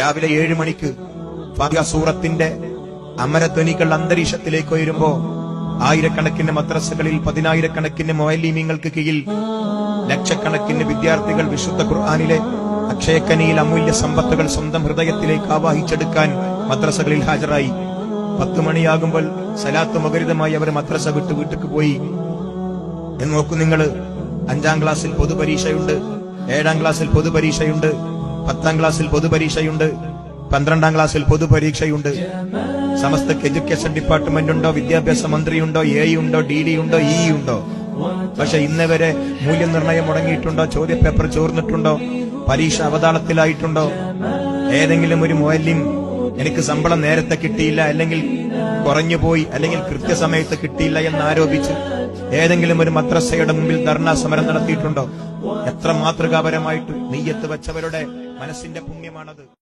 രാവിലെ ഏഴ് മണിക്ക് സൂറത്തിന്റെ അമരധ്വനികൾ അന്തരീക്ഷത്തിലേക്ക് ഉയരുമ്പോ ആയിരക്കണക്കിന് മദ്രസകളിൽ പതിനായിരക്കണക്കിന് മൊയലീമിങ്ങൾക്ക് കീഴിൽ ലക്ഷക്കണക്കിന് വിദ്യാർത്ഥികൾ വിശുദ്ധ ഖുർആാനിലെ അക്ഷയക്കനിയിൽ അമൂല്യ സമ്പത്തുകൾ സ്വന്തം ഹൃദയത്തിലേക്ക് ആവാഹിച്ചെടുക്കാൻ മദ്രസകളിൽ ഹാജരായി. പത്ത് മണിയാകുമ്പോൾ സലാത്ത് മകരിതമായി അവർ മദ്രസ വിട്ട് വീട്ടിക്ക് പോയി. എന്ന് നോക്കൂ നിങ്ങൾ അഞ്ചാം ക്ലാസ്സിൽ പൊതുപരീക്ഷയുണ്ട്. ഏഴാം ക്ലാസ്സിൽ പൊതുപരീക്ഷയുണ്ട്. പത്താം ക്ലാസ്സിൽ പൊതുപരീക്ഷയുണ്ട് പന്ത്രണ്ടാം ക്ലാസ്സിൽ പൊതുപരീക്ഷയുണ്ട്. സമസ്തക്ക് എഡ്യൂക്കേഷൻ ഡിപ്പാർട്ട്മെന്റ് ഉണ്ടോ വിദ്യാഭ്യാസ മന്ത്രിയുണ്ടോ എ ഉണ്ടോ ഡി ഡി ഉണ്ടോ ഇ ഉണ്ടോ പക്ഷെ ഇന്ന് വരെ മൂല്യനിർണയം മുടങ്ങിയിട്ടുണ്ടോ ചോദ്യപേപ്പർ ചോർന്നിട്ടുണ്ടോ പരീക്ഷ അവതാളത്തിലായിട്ടുണ്ടോ? ഏതെങ്കിലും ഒരു മൂല്യം എനിക്ക് ശമ്പളം നേരത്തെ കിട്ടിയില്ല അല്ലെങ്കിൽ കുറഞ്ഞു പോയി അല്ലെങ്കിൽ കൃത്യസമയത്ത് കിട്ടിയില്ല എന്ന് ആരോപിച്ച് ഏതെങ്കിലും ഒരു മദ്രസയുടെ മുമ്പിൽ ധർണാ സമരം നടത്തിയിട്ടുണ്ടോ? എത്ര മാതൃകാപരമായിട്ട് നെയ്യത്ത് വെച്ചവരുടെ മനസ്സിന്റെ പുണ്യമാണത്